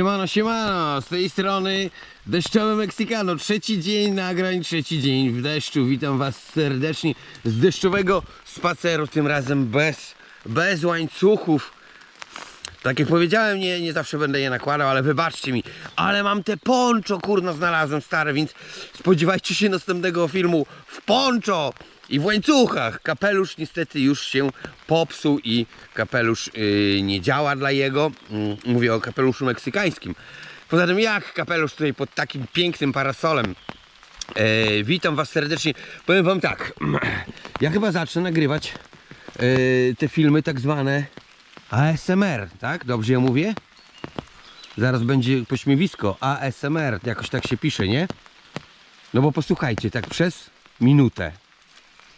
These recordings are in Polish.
Siemano, siemano, z tej strony Deszczowy Meksykano, trzeci dzień nagrań, trzeci dzień w deszczu, witam was serdecznie z deszczowego spaceru, tym razem bez, bez łańcuchów. Tak jak powiedziałem, nie, nie zawsze będę je nakładał, ale wybaczcie mi, ale mam te poncho, kurno, znalazłem stare, więc spodziewajcie się następnego filmu w poncho i w łańcuchach. Kapelusz niestety już się popsuł i kapelusz yy, nie działa dla jego. Mm, Mówię o kapeluszu meksykańskim. Poza tym jak kapelusz tutaj pod takim pięknym parasolem E, witam Was serdecznie. Powiem Wam tak. Ja chyba zacznę nagrywać e, te filmy tak zwane ASMR, tak? Dobrze ja mówię? Zaraz będzie pośmiewisko. ASMR, jakoś tak się pisze, nie? No bo posłuchajcie, tak przez minutę.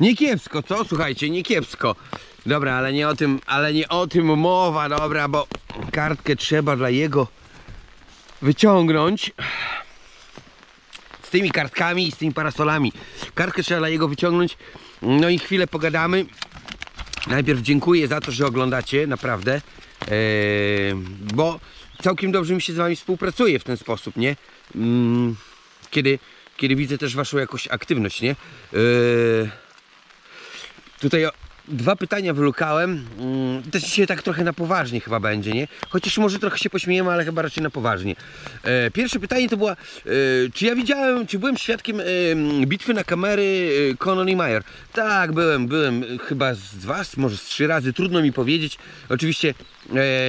Nie kiepsko, co? Słuchajcie, nie kiepsko. Dobra, ale nie o tym, ale nie o tym mowa, dobra, bo kartkę trzeba dla jego wyciągnąć. Z tymi kartkami i z tymi parasolami. Kartkę trzeba dla jego wyciągnąć. No i chwilę pogadamy. Najpierw dziękuję za to, że oglądacie, naprawdę. Eee, bo całkiem dobrze mi się z wami współpracuje w ten sposób, nie? Mm, kiedy, kiedy widzę też waszą jakąś aktywność, nie? Eee, Tutaj dwa pytania wylukałem. Mm, Też dzisiaj tak trochę na poważnie chyba będzie, nie? Chociaż może trochę się pośmiejemy, ale chyba raczej na poważnie. E, pierwsze pytanie to była, e, czy ja widziałem, czy byłem świadkiem e, bitwy na kamery Conan i Meyer? Tak, byłem, byłem chyba z dwa, może z trzy razy, trudno mi powiedzieć. Oczywiście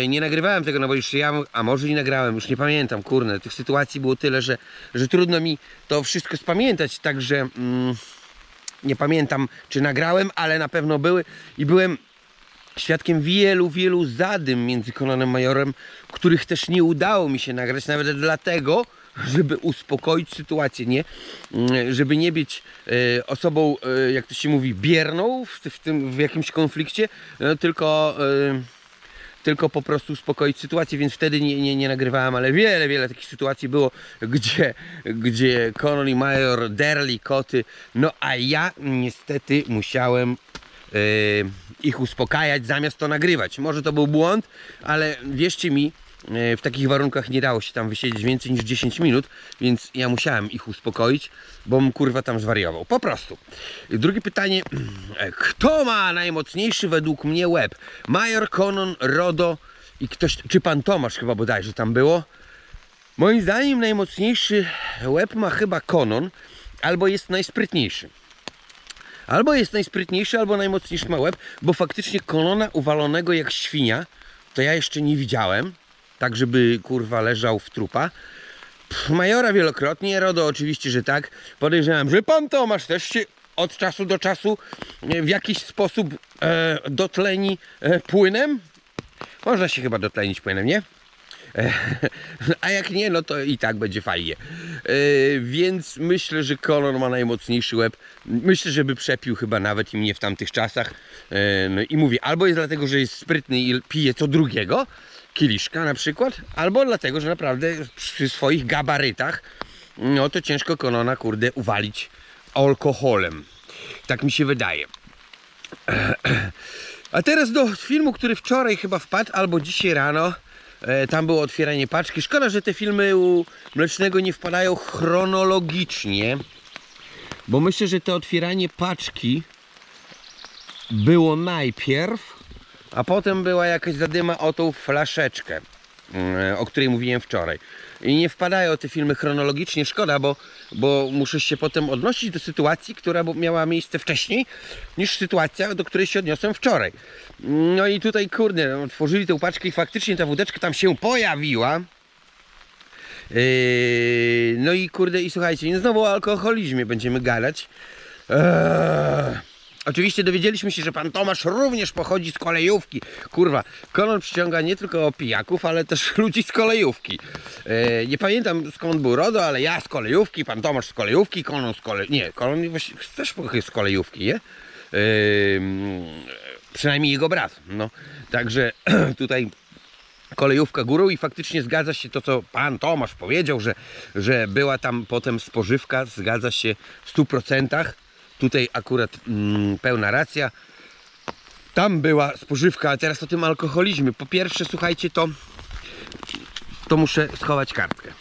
nie nagrywałem tego, no bo już ja, a może i nagrałem, już nie pamiętam, kurne, tych sytuacji było tyle, że, że trudno mi to wszystko spamiętać, także... Mm, nie pamiętam czy nagrałem, ale na pewno były i byłem świadkiem wielu, wielu zadym między Conanem Majorem, których też nie udało mi się nagrać, nawet dlatego, żeby uspokoić sytuację, nie? Mm, Żeby nie być e, osobą, e, jak to się mówi, bierną w, w, tym, w jakimś konflikcie, no, tylko... E, tylko po prostu uspokoić sytuację, więc wtedy nie, nie, nie nagrywałem, ale wiele, wiele takich sytuacji było, gdzie, gdzie Conor i Major derli koty, no a ja niestety musiałem e, ich uspokajać zamiast to nagrywać. Może to był błąd, ale wierzcie mi, w takich warunkach nie dało się tam wysiedzieć więcej niż 10 minut, więc ja musiałem ich uspokoić, bo kurwa tam zwariował. Po prostu. Drugie pytanie. Kto ma najmocniejszy według mnie łeb? Major, Conon, Rodo i ktoś, czy pan Tomasz chyba bodajże tam było? Moim zdaniem najmocniejszy łeb ma chyba Conon, albo jest najsprytniejszy. Albo jest najsprytniejszy, albo najmocniejszy ma łeb, bo faktycznie Konona uwalonego jak świnia, to ja jeszcze nie widziałem, tak żeby kurwa leżał w trupa. Pff, Majora wielokrotnie, Rodo oczywiście, że tak. Podejrzewam, że pan Tomasz też się od czasu do czasu e, w jakiś sposób e, dotleni e, płynem. Można się chyba dotlenić płynem, nie? E, A jak nie, no to i tak będzie fajnie. E, Więc myślę, że Conor ma najmocniejszy łeb. Myślę, żeby przepił chyba nawet i mnie w tamtych czasach. No i mówię, albo jest dlatego, że jest sprytny i pije co drugiego, kieliszka na przykład, albo dlatego, że naprawdę przy swoich gabarytach, no to ciężko Konona, kurde, uwalić alkoholem. Tak mi się wydaje. A teraz do filmu, który wczoraj chyba wpadł, albo dzisiaj rano. E, tam było otwieranie paczki. Szkoda, że te filmy u Mlecznego nie wpadają chronologicznie. Bo myślę, że to otwieranie paczki było najpierw, a potem była jakaś zadyma o tą flaszeczkę, mm, o której mówiłem wczoraj. I nie wpadają te filmy chronologicznie, szkoda, bo, bo muszę się potem odnosić do sytuacji, która miała miejsce wcześniej, niż sytuacja, do której się odniosłem wczoraj. No i tutaj, kurde, otworzyli tę paczkę i faktycznie ta wódeczka tam się pojawiła. Yy, no i kurde, i słuchajcie, nie znowu o alkoholizmie będziemy gadać. Eee. Oczywiście dowiedzieliśmy się, że pan Tomasz również pochodzi z kolejówki. Kurwa, kolon przyciąga nie tylko pijaków, ale też ludzi z kolejówki. E, nie pamiętam skąd był RODO, ale ja z kolejówki, pan Tomasz z kolejówki, kolon z kolejówki. Nie, kolon też pochodzi z kolejówki, nie? E, przynajmniej jego brat. No, także tutaj kolejówka górą i faktycznie zgadza się to, co pan Tomasz powiedział, że, że była tam potem spożywka, zgadza się w 100%. Tutaj akurat mm, pełna racja. Tam była spożywka, a teraz o tym alkoholizmie. Po pierwsze, słuchajcie, to, to muszę schować kartkę.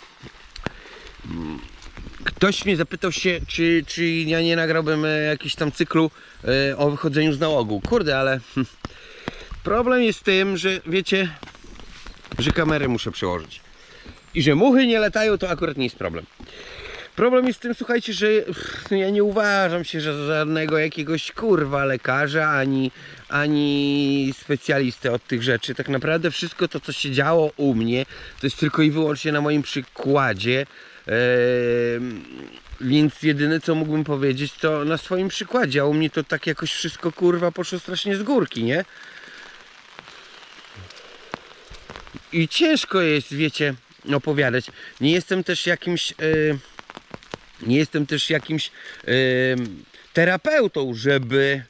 Ktoś mnie zapytał się, czy, czy ja nie nagrałbym e, jakiś tam cyklu e, o wychodzeniu z nałogu. Kurde, ale problem jest w tym, że wiecie, że kamerę muszę przełożyć. I że muchy nie latają, to akurat nie jest problem. Problem jest w tym, słuchajcie, że pff, ja nie uważam się że żadnego jakiegoś kurwa lekarza, ani, ani specjalisty od tych rzeczy. Tak naprawdę wszystko to, co się działo u mnie, to jest tylko i wyłącznie na moim przykładzie. Ehm, więc jedyne co mógłbym powiedzieć to na swoim przykładzie, a u mnie to tak jakoś wszystko kurwa poszło strasznie z górki, nie? I ciężko jest, wiecie, opowiadać. Nie jestem też jakimś. e, nie jestem też jakimś e, terapeutą, żeby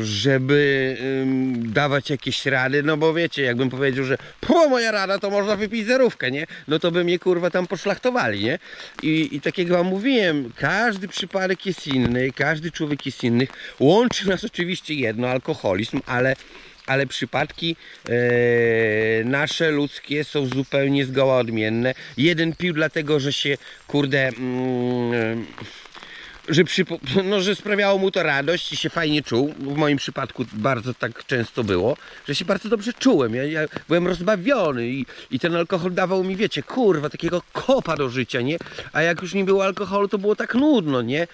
żeby ym, dawać jakieś rady, no bo wiecie, jakbym powiedział, że po moja rada to można wypić zerówkę, nie? No to by mnie kurwa tam poszlachtowali, nie? I, I tak jak wam mówiłem, każdy przypadek jest inny, każdy człowiek jest inny. Łączy nas oczywiście jedno, alkoholizm, ale ale przypadki e, nasze ludzkie są zupełnie zgoła odmienne. Jeden pił dlatego, że się kurde mm, że, no, że sprawiało mu to radość i się fajnie czuł. W moim przypadku bardzo tak często było, że się bardzo dobrze czułem. Ja, ja byłem rozbawiony i, i ten alkohol dawał mi, wiecie, kurwa, takiego kopa do życia, nie? A jak już nie było alkoholu, to było tak nudno, nie?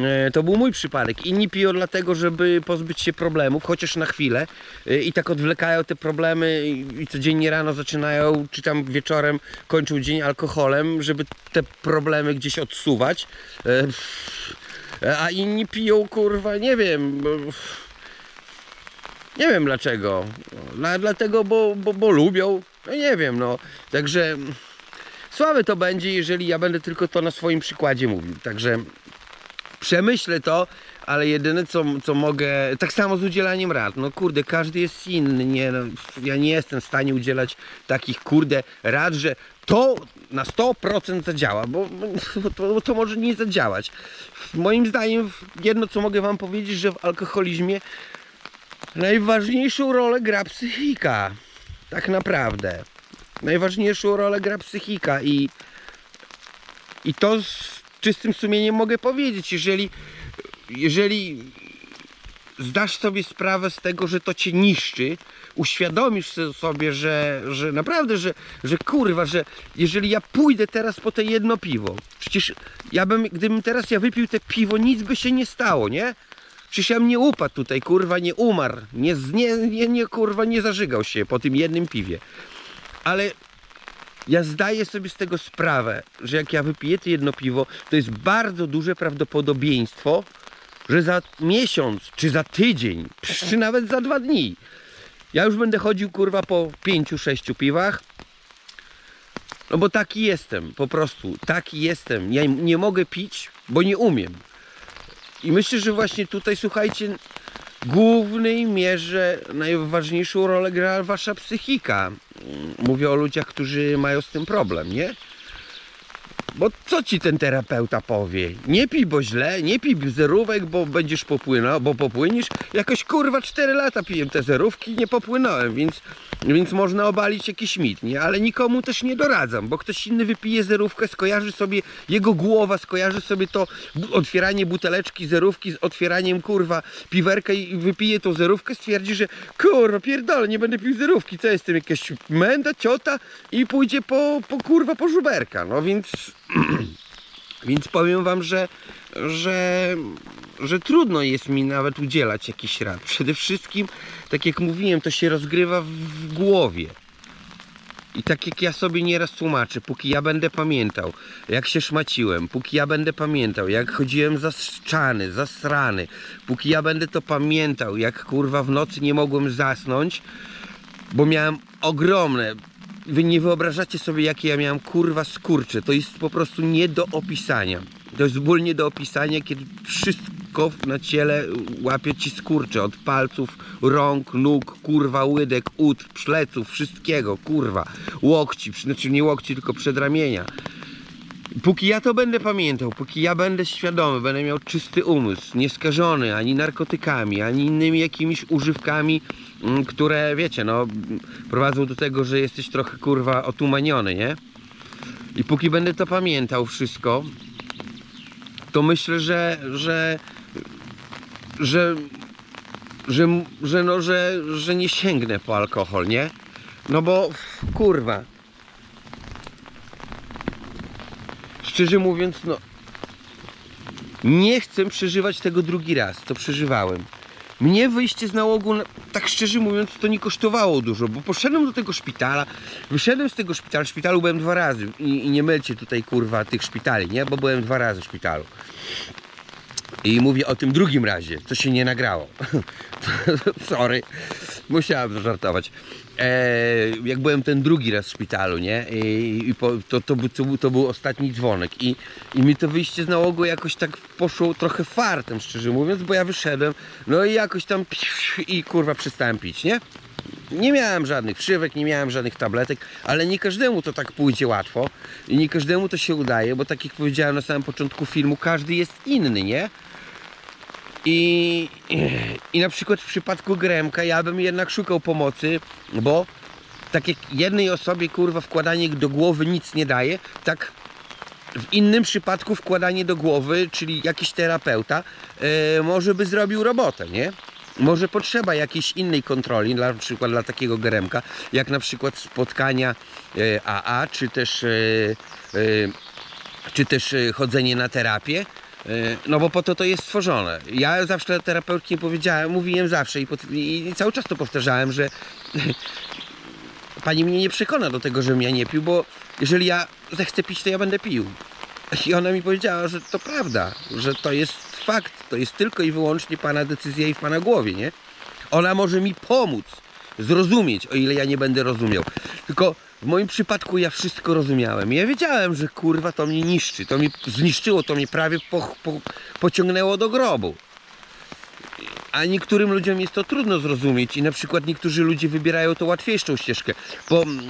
E, To był mój przypadek. Inni piją dlatego, żeby pozbyć się problemów, chociaż na chwilę. E, I tak odwlekają te problemy i codziennie rano zaczynają, czy tam wieczorem kończą dzień alkoholem, żeby te problemy gdzieś odsuwać. E, A inni piją, kurwa, nie wiem. Nie wiem dlaczego. No, dlatego, bo, bo, bo lubią. No nie wiem, no. Także słabe to będzie, jeżeli ja będę tylko to na swoim przykładzie mówił. Także przemyślę to, ale jedyne co, co mogę, tak samo z udzielaniem rad, no kurde, każdy jest inny, nie, no, ja nie jestem w stanie udzielać takich kurde rad, że to na 100% zadziała, bo, bo, to, bo to może nie zadziałać. Moim zdaniem jedno co mogę wam powiedzieć, że w alkoholizmie najważniejszą rolę gra psychika, tak naprawdę. Najważniejszą rolę gra psychika i i to czystym sumieniem mogę powiedzieć, jeżeli, jeżeli zdasz sobie sprawę z tego, że to cię niszczy, uświadomisz sobie, że, że naprawdę, że, że kurwa, że jeżeli ja pójdę teraz po te jedno piwo, przecież ja bym, gdybym teraz ja wypił te piwo, nic by się nie stało, nie? Przecież ja bym nie upadł tutaj, kurwa, nie umarł, nie, nie, nie, nie kurwa, nie zażygał się po tym jednym piwie. Ale ja zdaję sobie z tego sprawę, że jak ja wypiję to jedno piwo, to jest bardzo duże prawdopodobieństwo, że za miesiąc, czy za tydzień, czy nawet za dwa dni, ja już będę chodził kurwa po pięciu, sześciu piwach. No bo taki jestem, po prostu, taki jestem. Ja nie mogę pić, bo nie umiem. I myślę, że właśnie tutaj, słuchajcie, głównej mierze najważniejszą rolę gra wasza psychika. Mówię o ludziach, którzy mają z tym problem, nie? Bo co ci ten terapeuta powie? Nie pij, bo źle, nie pij zerówek, bo będziesz popłynął, bo popłyniesz. Jakoś kurwa 4 lata piję te zerówki i nie popłynąłem, więc, więc można obalić jakiś mit, nie? Ale nikomu też nie doradzam, bo ktoś inny wypije zerówkę, skojarzy sobie, jego głowa skojarzy sobie to otwieranie buteleczki zerówki z otwieraniem kurwa piwerka i wypije tą zerówkę, stwierdzi, że kurwa pierdolę, nie będę pił zerówki, co jestem, jakaś menda, ciota i pójdzie po, po kurwa po żuberka, no więc... Więc powiem wam, że, że, że trudno jest mi nawet udzielać jakichś rad. Przede wszystkim, tak jak mówiłem, to się rozgrywa w, głowie. I tak jak ja sobie nieraz tłumaczę, póki ja będę pamiętał, jak się szmaciłem, póki ja będę pamiętał, jak chodziłem zastrzany, zasrany, póki ja będę to pamiętał, jak kurwa w nocy nie mogłem zasnąć, bo miałem ogromne. Wy nie wyobrażacie sobie, jakie ja miałem kurwa skurcze. To jest po prostu nie do opisania. To jest ból nie do opisania, kiedy wszystko na ciele łapie ci skurcze. Od palców, rąk, nóg, kurwa, łydek, ud, pleców, wszystkiego, kurwa. Łokci, znaczy nie łokci, tylko przedramienia. Póki ja to będę pamiętał, póki ja będę świadomy, będę miał czysty umysł, nieskażony ani narkotykami, ani innymi jakimiś używkami, mm, które wiecie, no prowadzą do tego, że jesteś trochę kurwa otumaniony, nie? I póki będę to pamiętał wszystko, to myślę, że, że, że, że, że, no, że, że nie sięgnę po alkohol, nie? No bo kurwa, szczerze mówiąc, no nie chcę przeżywać tego drugi raz, co przeżywałem. Mnie wyjście z nałogu, na- tak szczerze mówiąc, to nie kosztowało dużo, bo poszedłem do tego szpitala, wyszedłem z tego szpitala, w szpitalu byłem dwa razy i, i nie mylcie tutaj kurwa tych szpitali, nie, bo byłem dwa razy w szpitalu. I mówię o tym drugim razie, co się nie nagrało. Sorry, musiałem zażartować. E, jak byłem ten drugi raz w szpitalu, nie? I, i po, to, to, to, to był ostatni dzwonek. I, I mi to wyjście z nałogu jakoś tak poszło trochę fartem, szczerze mówiąc, bo ja wyszedłem, no i jakoś tam i kurwa przestałem pić, nie? Nie miałem żadnych wszywek, nie miałem żadnych tabletek, ale nie każdemu to tak pójdzie łatwo i nie każdemu to się udaje, bo tak jak powiedziałem na samym początku filmu, każdy jest inny, nie? I, I na przykład w przypadku Gremka ja bym jednak szukał pomocy, bo tak jak jednej osobie kurwa wkładanie do głowy nic nie daje, tak w innym przypadku wkładanie do głowy, czyli jakiś terapeuta, e, może by zrobił robotę, nie? Może potrzeba jakiejś innej kontroli, na przykład dla takiego Gremka, jak na przykład spotkania e, AA, czy też, e, e, czy też chodzenie na terapię. E, No bo po to to jest stworzone. Ja zawsze terapeutki powiedziałem, mówiłem zawsze i, i cały czas to powtarzałem, że pani mnie nie przekona do tego, żebym ja nie pił, bo jeżeli ja zechcę pić, to ja będę pił. I ona mi powiedziała, że to prawda, że to jest fakt, to jest tylko i wyłącznie pana decyzja i w pana głowie, nie? Ona może mi pomóc zrozumieć, o ile ja nie będę rozumiał. Tylko w moim przypadku ja wszystko rozumiałem. Ja wiedziałem, że kurwa to mnie niszczy, to mnie zniszczyło, to mnie prawie po, po, pociągnęło do grobu. A niektórym ludziom jest to trudno zrozumieć i na przykład niektórzy ludzie wybierają to łatwiejszą ścieżkę, bo mm,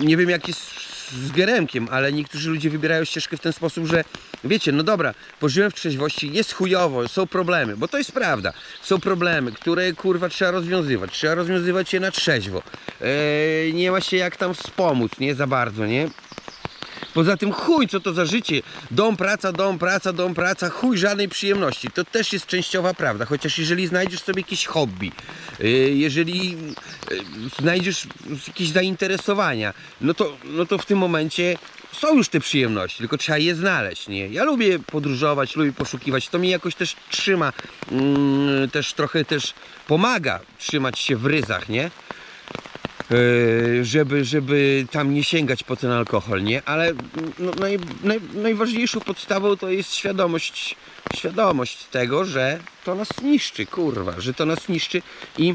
nie wiem jak jest z Geremkiem, ale niektórzy ludzie wybierają ścieżkę w ten sposób, że wiecie, no dobra, pożyłem w trzeźwości, jest chujowo, są problemy, bo to jest prawda, są problemy, które kurwa trzeba rozwiązywać, trzeba rozwiązywać je na trzeźwo, eee, nie ma się jak tam wspomóc, nie za bardzo, nie? Poza tym chuj, co to za życie. Dom, praca, dom, praca, dom, praca, chuj, żadnej przyjemności. To też jest częściowa prawda. Chociaż jeżeli znajdziesz sobie jakieś hobby, yy, jeżeli yy, znajdziesz jakieś zainteresowania, no to, no to w tym momencie są już te przyjemności, tylko trzeba je znaleźć, nie? Ja lubię podróżować, lubię poszukiwać, to mnie jakoś też trzyma, mm, też trochę też pomaga trzymać się w ryzach, nie? Yy, żeby, żeby tam nie sięgać po ten alkohol, nie? Ale no, naj, naj, najważniejszą podstawą to jest świadomość, świadomość tego, że to nas niszczy, kurwa, że to nas niszczy i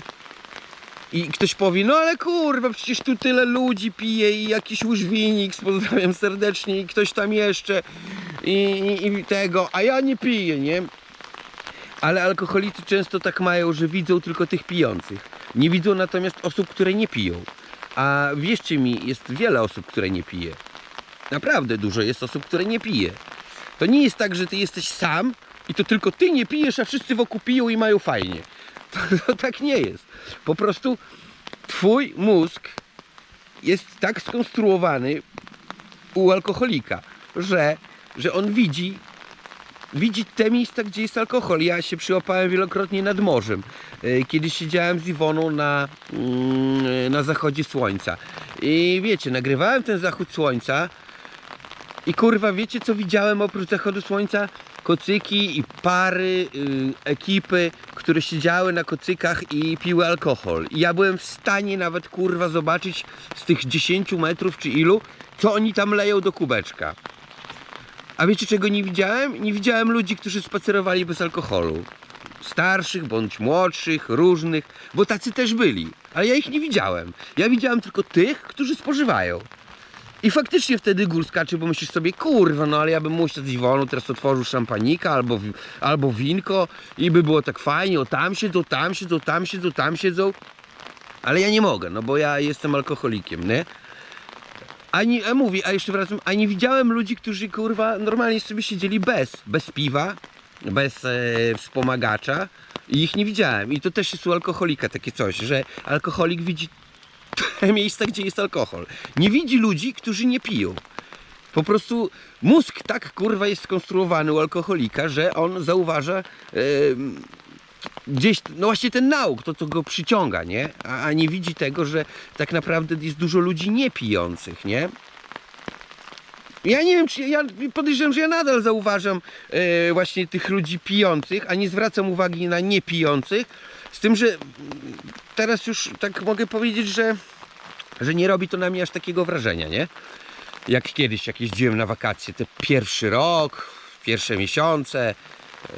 i ktoś powie, no ale kurwa, przecież tu tyle ludzi pije i jakiś łyżwinik, pozdrawiam serdecznie i ktoś tam jeszcze i, i, i tego, a ja nie piję, nie? Ale alkoholicy często tak mają, że widzą tylko tych pijących. Nie widzą natomiast osób, które nie piją. A wierzcie mi, jest wiele osób, które nie pije. Naprawdę dużo jest osób, które nie pije. To nie jest tak, że ty jesteś sam i to tylko ty nie pijesz, a wszyscy wokół piją i mają fajnie. To, to tak nie jest. Po prostu twój mózg jest tak skonstruowany u alkoholika, że, że on widzi widzi te miejsca, gdzie jest alkohol. Ja się przyłapałem wielokrotnie nad morzem. E, Kiedyś siedziałem z Iwoną na, mm, na zachodzie słońca. I wiecie, nagrywałem ten zachód słońca i kurwa, wiecie co widziałem oprócz zachodu słońca? Kocyki i pary, y, ekipy, które siedziały na kocykach i piły alkohol. I ja byłem w stanie nawet kurwa zobaczyć z tych 10 metrów czy ilu, co oni tam leją do kubeczka. A wiecie czego nie widziałem? Nie widziałem ludzi, którzy spacerowali bez alkoholu. Starszych bądź młodszych, różnych, bo tacy też byli. Ale ja ich nie widziałem. Ja widziałem tylko tych, którzy spożywają. I faktycznie wtedy gór skacze, bo myślisz sobie, kurwa, no ale ja bym musiał coś wolno, teraz otworzył szampanika albo, albo winko i by było tak fajnie, o tam siedzą, tam siedzą, tam siedzą, tam siedzą. Ale ja nie mogę, no bo ja jestem alkoholikiem, nie? Ani, a mówię, a jeszcze wracam, a nie widziałem ludzi, którzy kurwa normalnie sobie siedzieli bez, bez piwa, bez e, wspomagacza i ich nie widziałem. I to też jest u alkoholika takie coś, że alkoholik widzi te miejsca, gdzie jest alkohol. Nie widzi ludzi, którzy nie piją. Po prostu mózg tak kurwa jest skonstruowany u alkoholika, że on zauważa e, gdzieś, no właśnie ten nauk, to co go przyciąga, nie? A, a nie widzi tego, że tak naprawdę jest dużo ludzi niepijących, nie? Ja nie wiem, czy ja podejrzewam, że ja nadal zauważam e, właśnie tych ludzi pijących, a nie zwracam uwagi na niepijących. Z tym, że teraz już tak mogę powiedzieć, że, że nie robi to na mnie aż takiego wrażenia, nie? Jak kiedyś, jak jeździłem na wakacje, te pierwszy rok, pierwsze miesiące. e,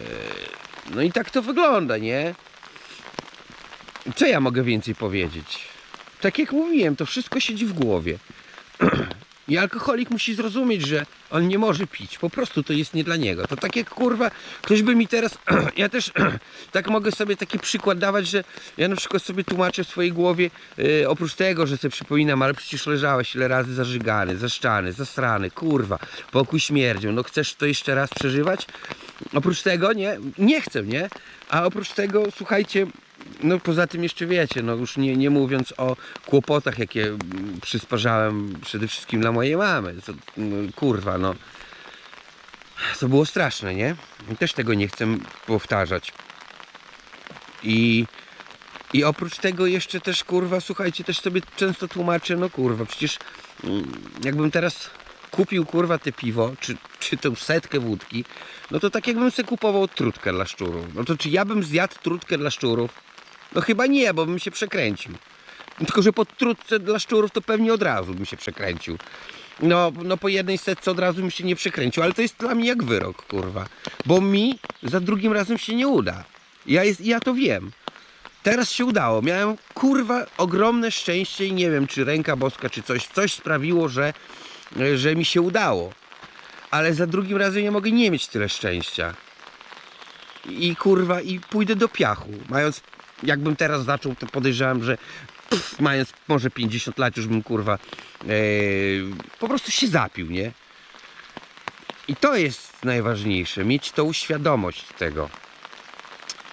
No i tak to wygląda, nie? Co ja mogę więcej powiedzieć? Tak jak mówiłem, to wszystko siedzi w głowie. I alkoholik musi zrozumieć, że on nie może pić. Po prostu to jest nie dla niego. To tak jak kurwa, ktoś by mi teraz. Ja też tak mogę sobie taki przykład dawać, że ja na przykład sobie tłumaczę w swojej głowie, yy, oprócz tego, że sobie przypominam, ale przecież leżałeś ile razy zażygany, zaszczany, zasrany, kurwa, pokój śmierdzią. No chcesz to jeszcze raz przeżywać? Oprócz tego, nie, nie chcę, nie? A oprócz tego, słuchajcie, no poza tym jeszcze wiecie, no już nie, nie mówiąc o kłopotach, jakie przysparzałem przede wszystkim dla mojej mamy. To, no, kurwa, no. To było straszne, nie? Też tego nie chcę powtarzać. I, I oprócz tego jeszcze też, kurwa, słuchajcie, też sobie często tłumaczę, no kurwa, przecież mm, jakbym teraz kupił, kurwa, te piwo, czy, czy tę setkę wódki, no to tak jakbym sobie kupował trutkę dla szczurów. No to czy ja bym zjadł trutkę dla szczurów? No chyba nie, bo bym się przekręcił. Tylko, że po trutce dla szczurów to pewnie od razu bym się przekręcił. No, no po jednej setce od razu bym się nie przekręcił, ale to jest dla mnie jak wyrok, kurwa. Bo mi za drugim razem się nie uda. Ja, jest, ja to wiem. Teraz się udało. Miałem kurwa ogromne szczęście i nie wiem, czy ręka boska, czy coś, coś sprawiło, że, że mi się udało. Ale za drugim razem nie mogę nie mieć tyle szczęścia. I kurwa, i pójdę do piachu. Mając, jakbym teraz zaczął, to podejrzewam, że pff, mając może 50 lat już bym kurwa e, po prostu się zapił, nie? I to jest najważniejsze, mieć tą świadomość tego.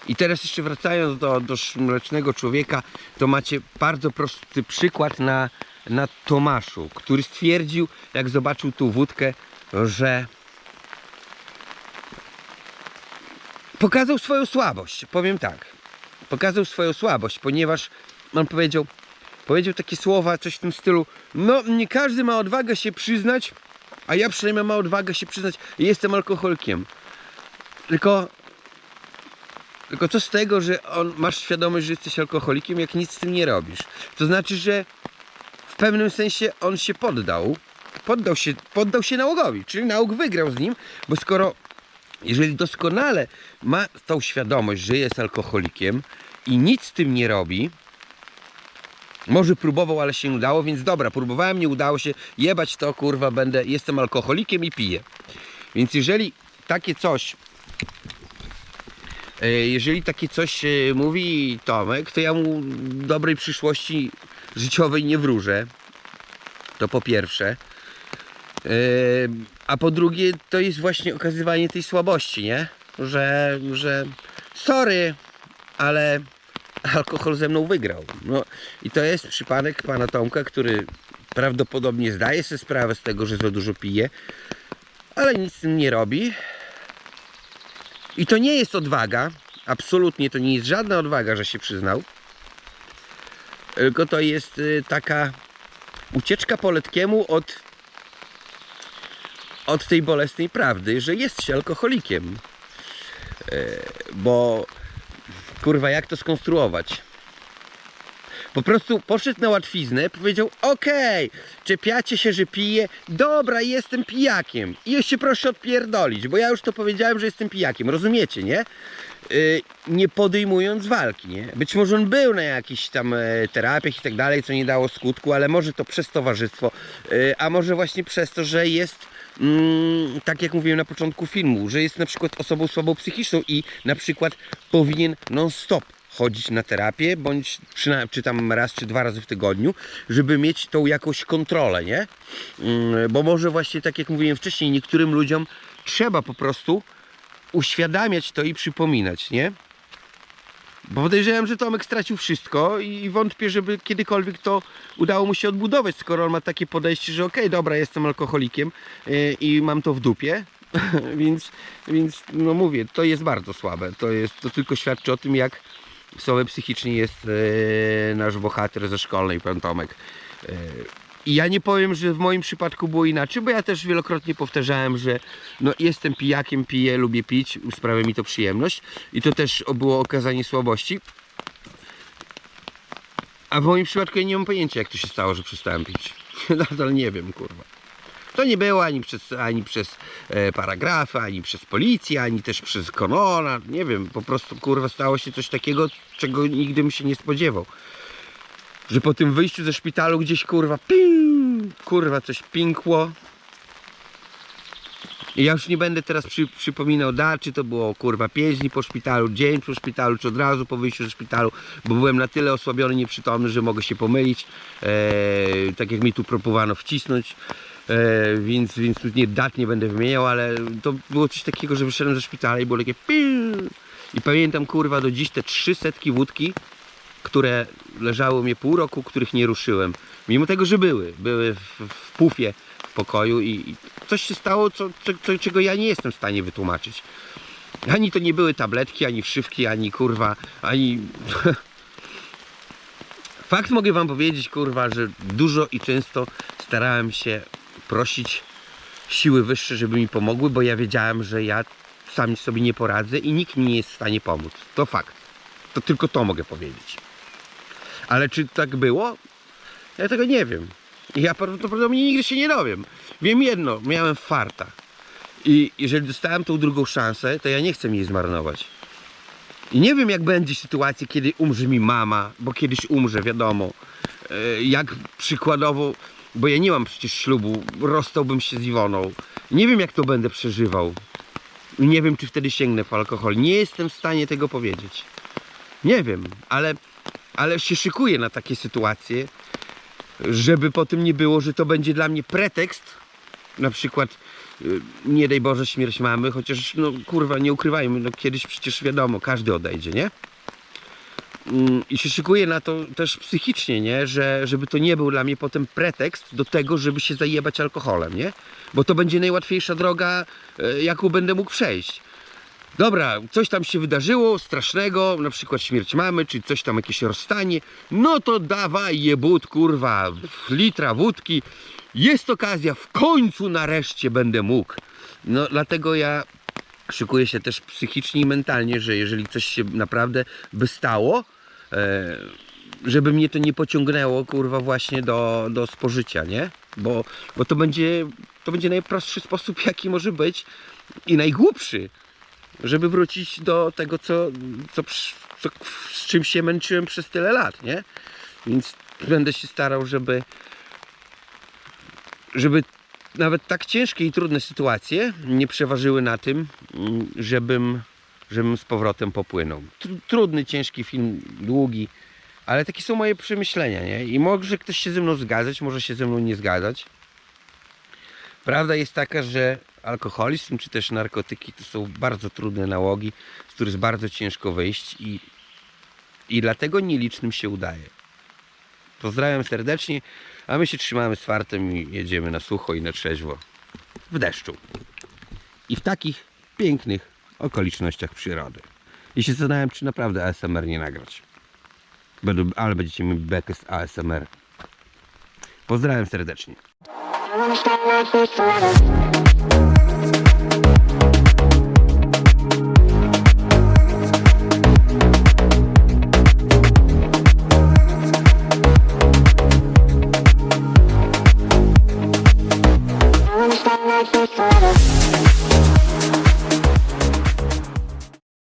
I teraz jeszcze wracając do, do mlecznego człowieka, to macie bardzo prosty przykład na, na Tomaszu, który stwierdził, jak zobaczył tą wódkę, że pokazał swoją słabość. Powiem tak. Pokazał swoją słabość, ponieważ on powiedział, powiedział takie słowa, coś w tym stylu. No, nie każdy ma odwagę się przyznać, a ja przynajmniej mam odwagę się przyznać, jestem alkoholikiem. Tylko tylko co z tego, że on, masz świadomość, że jesteś alkoholikiem, jak nic z tym nie robisz? To znaczy, że w pewnym sensie on się poddał. Poddał się, poddał się nałogowi, czyli nauk wygrał z nim, bo skoro, jeżeli doskonale ma tą świadomość, że jest alkoholikiem i nic z tym nie robi, może próbował, ale się nie udało, więc dobra, próbowałem, nie udało się, jebać to, kurwa, będę, jestem alkoholikiem i piję. Więc jeżeli takie coś E, jeżeli takie coś e, mówi Tomek, to ja mu dobrej przyszłości życiowej nie wróżę. To po pierwsze. E, A po drugie, to jest właśnie okazywanie tej słabości, nie? Że, że sorry, ale alkohol ze mną wygrał. No i to jest przypadek pana Tomka, który prawdopodobnie zdaje sobie sprawę z tego, że za dużo pije, ale nic z tym nie robi. I to nie jest odwaga, absolutnie to nie jest żadna odwaga, że się przyznał. Tylko to jest y, taka ucieczka po letkiemu od, od tej bolesnej prawdy, że jest się alkoholikiem. E, Bo kurwa, jak to skonstruować? Po prostu poszedł na łatwiznę, powiedział: Okej, czepiacie się, że piję. Dobra, jestem pijakiem. I jeszcze proszę odpierdolić, bo ja już to powiedziałem, że jestem pijakiem. Rozumiecie, nie? Yy, nie podejmując walki, nie? Być może on był na jakichś tam e, terapiach i tak dalej, co nie dało skutku, ale może to przez towarzystwo, a może właśnie przez to, że jest mm, tak jak mówiłem na początku filmu, że jest na przykład osobą słabą psychiczną i na przykład powinien non-stop chodzić na terapię, bądź przynajmniej czy tam raz czy dwa razy w tygodniu, żeby mieć tą jakąś kontrolę, nie? Mm, Bo może właśnie tak jak mówiłem wcześniej, niektórym ludziom trzeba po prostu uświadamiać to i przypominać, nie? Bo podejrzewam, że Tomek stracił wszystko i wątpię, żeby kiedykolwiek to udało mu się odbudować, skoro on ma takie podejście, że okej, dobra, jestem alkoholikiem yy, i mam to w dupie. więc, więc, no mówię, to jest bardzo słabe. To, jest, to tylko świadczy o tym, jak słaby psychicznie jest yy, nasz bohater ze szkolnej, pan Tomek. I ja nie powiem, że w moim przypadku było inaczej, bo ja też wielokrotnie powtarzałem, że no, jestem pijakiem, piję, lubię pić, sprawia mi to przyjemność i to też było okazanie słabości. A w moim przypadku ja nie mam pojęcia, jak to się stało, że przestałem pić. Nadal nie wiem, kurwa. To nie było ani przez, ani przez e, paragrafy, ani przez policję, ani też przez Konona. Nie wiem, po prostu kurwa stało się coś takiego, czego nigdy bym się nie spodziewał. Że po tym wyjściu ze szpitalu gdzieś kurwa ping, kurwa coś pinkło. I ja już nie będę teraz przy, przypominał dat, czy to było kurwa 5 dni po szpitalu, dzień po szpitalu, czy od razu po wyjściu ze szpitalu, bo byłem na tyle osłabiony, nieprzytomny, że mogę się pomylić. E, tak jak mi tu próbowano wcisnąć. E, więc, więc tu nie dat nie będę wymieniał, ale to było coś takiego, że wyszedłem ze szpitala i było takie ping. I pamiętam kurwa do dziś te trzy setki wódki, które leżały mnie pół roku, których nie ruszyłem. Mimo tego, że były. Były w, w pufie w pokoju i, i coś się stało, co, co, czego ja nie jestem w stanie wytłumaczyć. Ani to nie były tabletki, ani wszywki, ani kurwa, ani... Fakt mogę wam powiedzieć, kurwa, że dużo i często starałem się prosić siły wyższe, żeby mi pomogły, bo ja wiedziałem, że ja sam sobie nie poradzę i nikt mi nie jest w stanie pomóc. To fakt. To tylko to mogę powiedzieć. Ale czy tak było? Ja tego nie wiem. I Ja prawdopodobnie nigdy się nie dowiem. Wiem jedno, miałem farta. I jeżeli dostałem tą drugą szansę, to ja nie chcę jej zmarnować. I nie wiem jak będzie sytuacja, kiedy umrze mi mama, bo kiedyś umrze, wiadomo. E, Jak przykładowo, bo ja nie mam przecież ślubu, rozstałbym się z Iwoną. Nie wiem jak to będę przeżywał. I Nie wiem czy wtedy sięgnę po alkohol. Nie jestem w stanie tego powiedzieć. Nie wiem, ale, ale się szykuję na takie sytuacje, żeby po tym nie było, że to będzie dla mnie pretekst, na przykład y, nie daj Boże śmierć mamy, chociaż no kurwa nie ukrywajmy, no kiedyś przecież wiadomo, każdy odejdzie, nie? Mm, I się szykuję na to też psychicznie, nie? Że, żeby to nie był dla mnie potem pretekst do tego, żeby się zajebać alkoholem, nie? Bo to będzie najłatwiejsza droga, e, jaką będę mógł przejść. Dobra, coś tam się wydarzyło strasznego, na przykład śmierć mamy, czy coś tam jakieś rozstanie, no to dawaj jebut, kurwa, litra wódki. Jest okazja, w końcu nareszcie będę mógł. No dlatego ja szykuję się też psychicznie i mentalnie, że jeżeli coś się naprawdę by stało, e, żeby mnie to nie pociągnęło, kurwa, właśnie do, do spożycia, nie? Bo, bo to będzie to będzie najprostszy sposób, jaki może być i najgłupszy żeby wrócić do tego, co, co, co, z czym się męczyłem przez tyle lat, nie? Więc będę się starał, żeby żeby nawet tak ciężkie i trudne sytuacje nie przeważyły na tym, mm, żebym, żebym z powrotem popłynął. Tr- Trudny, ciężki film, długi, ale takie są moje przemyślenia, nie? I może ktoś się ze mną zgadzać, może się ze mną nie zgadzać. Prawda jest taka, że alkoholizm czy też narkotyki to są bardzo trudne nałogi, z których jest bardzo ciężko wyjść i, i dlatego nielicznym się udaje. Pozdrawiam serdecznie, a my się trzymamy z fartem i jedziemy na sucho i na trzeźwo w deszczu. I w takich pięknych okolicznościach przyrody. I się zastanawiam, czy naprawdę ASMR nie nagrać. Będą, ale będziecie mieli bekę z ASMR. Pozdrawiam serdecznie.